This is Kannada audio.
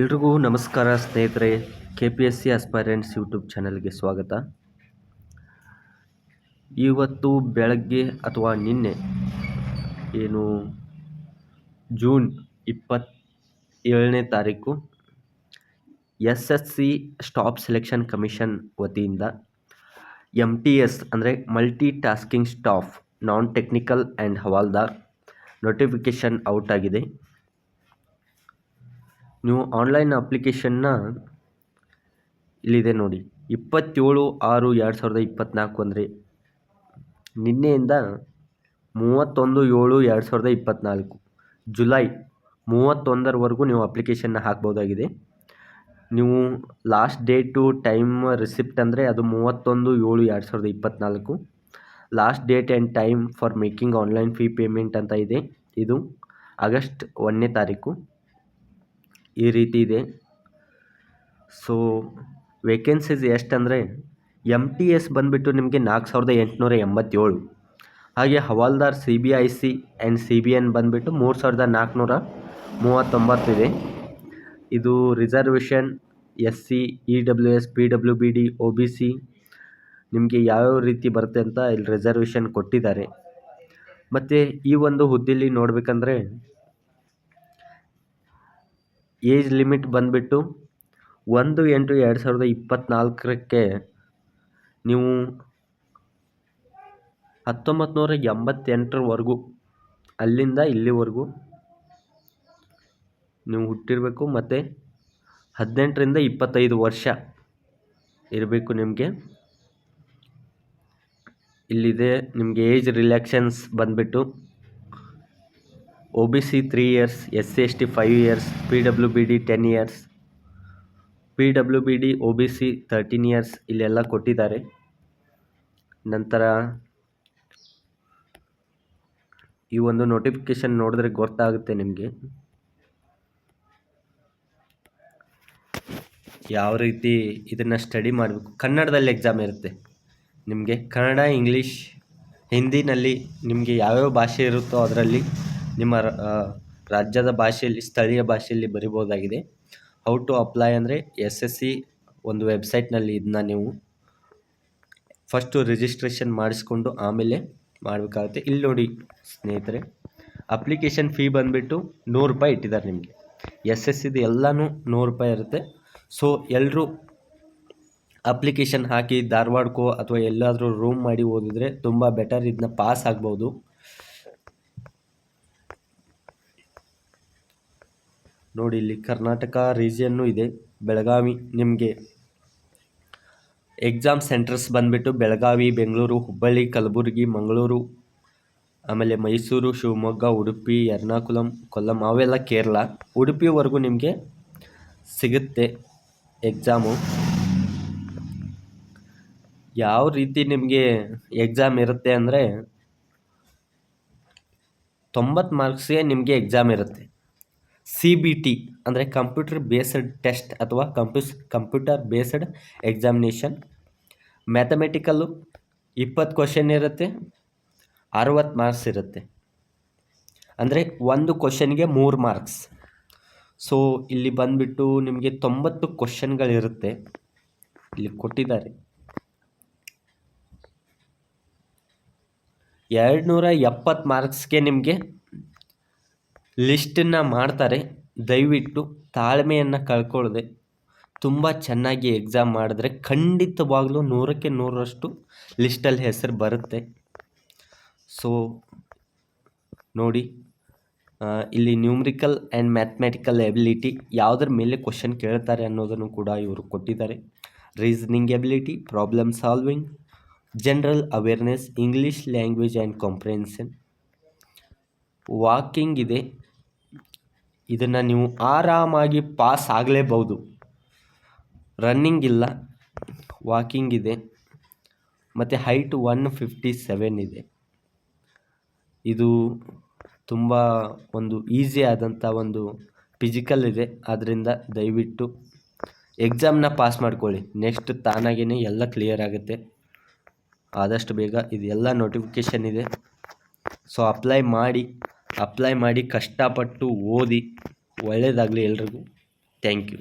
ಎಲ್ರಿಗೂ ನಮಸ್ಕಾರ ಸ್ನೇಹಿತರೆ K P S C aspirants YouTube ಚಾನಲ್ಗೆ ಸ್ವಾಗತ. ಇವತ್ತು ಬೆಳಗ್ಗೆ ಅಥವಾ ನಿನ್ನೆ, ಏನು ಜೂನ್ ಇಪ್ಪತ್ತೇಳನೇ ತಾರೀಕು S S C staff selection commission ವತಿಯಿಂದ ಎಂ ಟಿ ಎಸ್ ಅಂದರೆ multi tasking staff non technical and Havaldar notification out ಆಗಿದೆ. ನೀವು ಆನ್ಲೈನ್ ಅಪ್ಲಿಕೇಶನ್ನ ಇಲ್ಲಿದೆ ನೋಡಿ. ಇಪ್ಪತ್ತೇಳು ಆರು ಎರಡು ಸಾವಿರದ ಇಪ್ಪತ್ತ್ನಾಲ್ಕು ಅಂದರೆ ನಿನ್ನೆಯಿಂದ ಮೂವತ್ತೊಂದು ಏಳು ಎರಡು ಸಾವಿರದ ಇಪ್ಪತ್ತ್ನಾಲ್ಕು ಜುಲೈ ಮೂವತ್ತೊಂದರವರೆಗೂ ನೀವು ಅಪ್ಲಿಕೇಶನ್ನ ಹಾಕ್ಬೋದಾಗಿದೆ. ನೀವು ಲಾಸ್ಟ್ ಡೇಟು ಟೈಮ್ ರಿಸಿಪ್ಟ್ ಅಂದರೆ ಅದು ಮೂವತ್ತೊಂದು ಏಳು ಎರಡು ಸಾವಿರದ ಇಪ್ಪತ್ತ್ನಾಲ್ಕು last date and time for making online fee payment ಅಂತ ಇದೆ. ಇದು ಆಗಸ್ಟ್ ಒಂದನೇ ತಾರೀಕು. ಈ ರೀತಿ ಇದೆ. ಸೊ ವೇಕೆನ್ಸೀಸ್ ಎಷ್ಟಂದರೆ ಎಂ ಟಿ ಎಸ್ ಬಂದುಬಿಟ್ಟು ನಿಮಗೆ ನಾಲ್ಕು ಸಾವಿರದ ಎಂಟುನೂರ ಎಂಬತ್ತೇಳು. ಹಾಗೆ Havaldar C B I C and C B N ಬಂದುಬಿಟ್ಟು ಮೂರು ಸಾವಿರದ ನಾಲ್ಕುನೂರ ಮೂವತ್ತೊಂಬತ್ತಿದೆ ಇದು. Reservation S C E W S P W B D O B C ನಿಮಗೆ ಯಾವ್ಯಾವ ರೀತಿ ಬರುತ್ತೆ ಅಂತ ಇಲ್ಲಿ ರಿಸರ್ವೇಷನ್ ಕೊಟ್ಟಿದ್ದಾರೆ. ಮತ್ತು ಈ ಒಂದು ಹುದ್ದೆಯಲ್ಲಿ ನೋಡಬೇಕಂದ್ರೆ ಏಜ್ ಲಿಮಿಟ್ ಬಂದುಬಿಟ್ಟು ಒಂದು ಎಂಟು ಎರಡು ಸಾವಿರದ ಇಪ್ಪತ್ತ್ನಾಲ್ಕಕ್ಕೆ ನೀವು ಹತ್ತೊಂಬತ್ತು ನೂರ ಎಂಬತ್ತೆಂಟರವರೆಗೂ, ಅಲ್ಲಿಂದ ಇಲ್ಲಿವರೆಗೂ ನೀವು ಹುಟ್ಟಿರಬೇಕು ಮತ್ತು ಹದಿನೆಂಟರಿಂದ ಇಪ್ಪತ್ತೈದು ವರ್ಷ ಇರಬೇಕು ನಿಮಗೆ. ಇಲ್ಲಿದೆ ನಿಮಗೆ ಏಜ್ ರಿಲ್ಯಾಕ್ಷನ್ಸ್ ಬಂದುಬಿಟ್ಟು O B C three years, S C S T five years, P W B D ten years. P W B D, O B C thirteen years ಇಲ್ಲೆಲ್ಲ ಕೊಟ್ಟಿದ್ದಾರೆ. ನಂತರ ಈ ಒಂದು ನೋಟಿಫಿಕೇಶನ್ ನೋಡಿದ್ರೆ ಗೊತ್ತಾಗುತ್ತೆ ನಿಮಗೆ. ಯಾವ ರೀತಿ ಇದನ್ನು ಸ್ಟಡಿ ಮಾಡಬೇಕು. ಕನ್ನಡದಲ್ಲಿ ಎಕ್ಸಾಮ್ ಇರುತ್ತೆ. ನಿಮಗೆ ಕನ್ನಡ, ಇಂಗ್ಲೀಷ್, ಹಿಂದಿನಲ್ಲಿ ನಿಮಗೆ ಯಾವ್ಯಾವ ಭಾಷೆ ಇರುತ್ತೋ ಅದರಲ್ಲಿ ನಿಮ್ಮ ರಾಜ್ಯದ ಭಾಷೆಯಲ್ಲಿ, ಸ್ಥಳೀಯ ಭಾಷೆಯಲ್ಲಿ ಬರಿಬೋದಾಗಿದೆ. ಹೌ ಟು ಅಪ್ಲೈ ಅಂದರೆ ಎಸ್ ಎಸ್ ಸಿ ಒಂದು ವೆಬ್ಸೈಟ್ನಲ್ಲಿ ಇದನ್ನ ನೀವು ಫಸ್ಟು ರಿಜಿಸ್ಟ್ರೇಷನ್ ಮಾಡಿಸ್ಕೊಂಡು ಆಮೇಲೆ ಮಾಡಬೇಕಾಗುತ್ತೆ. ಇಲ್ಲಿ ನೋಡಿ ಸ್ನೇಹಿತರೆ ಅಪ್ಲಿಕೇಶನ್ ಫೀ ಬಂದುಬಿಟ್ಟು ನೂರು ರೂಪಾಯಿ ಇಟ್ಟಿದ್ದಾರೆ ನಿಮಗೆ. ಎಸ್ ಎಸ್ ಸಿದು ಎಲ್ಲನೂ ನೂರು ರೂಪಾಯಿ ಇರುತ್ತೆ. ಸೊ ಎಲ್ಲರೂ ಅಪ್ಲಿಕೇಶನ್ ಹಾಕಿ ಧಾರವಾಡಕ್ಕೋ ಅಥವಾ ಎಲ್ಲಾದರೂ ರೂಮ್ ಮಾಡಿ ಓದಿದ್ರೆ ತುಂಬ ಬೆಟರ್ ಇದನ್ನ ಪಾಸ್ ಆಗ್ಬೋದು. ನೋಡಿ, ಇಲ್ಲಿ ಕರ್ನಾಟಕ ರೀಜಿಯನ್ನು ಇದೆ. ಬೆಳಗಾವಿ ನಿಮಗೆ ಎಕ್ಸಾಮ್ ಸೆಂಟರ್ಸ್ ಬಂದುಬಿಟ್ಟು ಬೆಳಗಾವಿ, ಬೆಂಗಳೂರು, ಹುಬ್ಬಳ್ಳಿ, ಕಲಬುರಗಿ, ಮಂಗಳೂರು, ಆಮೇಲೆ ಮೈಸೂರು, ಶಿವಮೊಗ್ಗ, ಉಡುಪಿ, ಎರ್ನಾಕುಲಂ, ಕೊಲ್ಲಂ ಅವೆಲ್ಲ ಕೇರಳ ಉಡುಪಿವರೆಗೂ ನಿಮಗೆ ಸಿಗುತ್ತೆ ಎಕ್ಸಾಮು ಯಾವ ರೀತಿ ನಿಮಗೆ ಎಕ್ಸಾಮ್ ಇರುತ್ತೆ ಅಂದರೆ ತೊಂಬತ್ತು ಮಾರ್ಕ್ಸ್ಗೆ ನಿಮಗೆ ಎಕ್ಸಾಮ್ ಇರುತ್ತೆ. ಸಿ ಬಿ ಟಿ ಅಂದರೆ ಕಂಪ್ಯೂಟರ್ ಬೇಸ್ಡ್ ಟೆಸ್ಟ್ ಅಥವಾ ಕಂಪ್ಯೂಸ್ ಕಂಪ್ಯೂಟರ್ ಬೇಸ್ಡ್ ಎಕ್ಸಾಮಿನೇಷನ್ ಮ್ಯಾಥಮೆಟಿಕಲ್ಲು ಇಪ್ಪತ್ತು ಕ್ವಶನ್ ಇರುತ್ತೆ, ಅರುವತ್ತು ಮಾರ್ಕ್ಸ್ ಇರುತ್ತೆ. ಅಂದರೆ ಒಂದು ಕ್ವಶನ್ಗೆ ಮೂರು ಮಾರ್ಕ್ಸ್ ಸೊ ಇಲ್ಲಿ ಬಂದುಬಿಟ್ಟು ನಿಮಗೆ ತೊಂಬತ್ತು ಕ್ವಶನ್ಗಳಿರುತ್ತೆ ಇಲ್ಲಿ ಕೊಟ್ಟಿದ್ದಾರೆ. ಎರಡು ನೂರ ಎಪ್ಪತ್ತು ಮಾರ್ಕ್ಸ್ಗೆ ನಿಮಗೆ ಲಿಸ್ಟನ್ನು ಮಾಡ್ತಾರೆ. ದಯವಿಟ್ಟು ತಾಳ್ಮೆಯನ್ನು ಕಳ್ಕೊಳ್ಳದೆ ತುಂಬ ಚೆನ್ನಾಗಿ ಎಕ್ಸಾಮ್ ಮಾಡಿದ್ರೆ ಖಂಡಿತವಾಗ್ಲೂ ನೂರಕ್ಕೆ ನೂರರಷ್ಟು ಲಿಸ್ಟಲ್ಲಿ ಹೆಸರು ಬರುತ್ತೆ. ಸೊ ನೋಡಿ ಇಲ್ಲಿ ನ್ಯೂಮ್ರಿಕಲ್ ಆ್ಯಂಡ್ ಮ್ಯಾಥಮೆಟಿಕಲ್ ಎಬಿಲಿಟಿ ಯಾವುದ್ರ ಮೇಲೆ ಕ್ವಶನ್ ಕೇಳ್ತಾರೆ ಅನ್ನೋದನ್ನು ಕೂಡ ಇವರು ಕೊಟ್ಟಿದ್ದಾರೆ. Reasoning ability problem solving general awareness English language and comprehension walking ಇದೆ. ಇದನ್ನು ನೀವು ಆರಾಮಾಗಿ ಪಾಸ್ ಆಗಲೇಬಹುದು ರನ್ನಿಂಗ್ ಇಲ್ಲ ವಾಕಿಂಗ್ ಇದೆ, ಮತ್ತು ಹೈಟ್ ಒನ್ ಫಿಫ್ಟಿ ಸೆವೆನ್ ಇದೆ. ಇದು ತುಂಬ ಒಂದು ಈಸಿ ಆದಂಥ ಒಂದು ಫಿಸಿಕಲ್ ಇದೆ. ಆದ್ದರಿಂದ ದಯವಿಟ್ಟು ಎಕ್ಸಾಮ್ನ ಪಾಸ್ ಮಾಡ್ಕೊಳ್ಳಿ. ನೆಕ್ಸ್ಟ್ ತಾನಾಗೇ ಎಲ್ಲ ಕ್ಲಿಯರ್ ಆಗುತ್ತೆ. ಆದಷ್ಟು ಬೇಗ ಇದೆಲ್ಲ ನೋಟಿಫಿಕೇಷನ್ ಇದೆ. ಸೊ ಅಪ್ಲೈ ಮಾಡಿ. ಅಪ್ಲೈ ಮಾಡಿ ಕಷ್ಟಪಟ್ಟು ಓದಿ ಒಳ್ಳೆಯದಾಗಲಿ ಎಲ್ರಿಗೂ. Thank you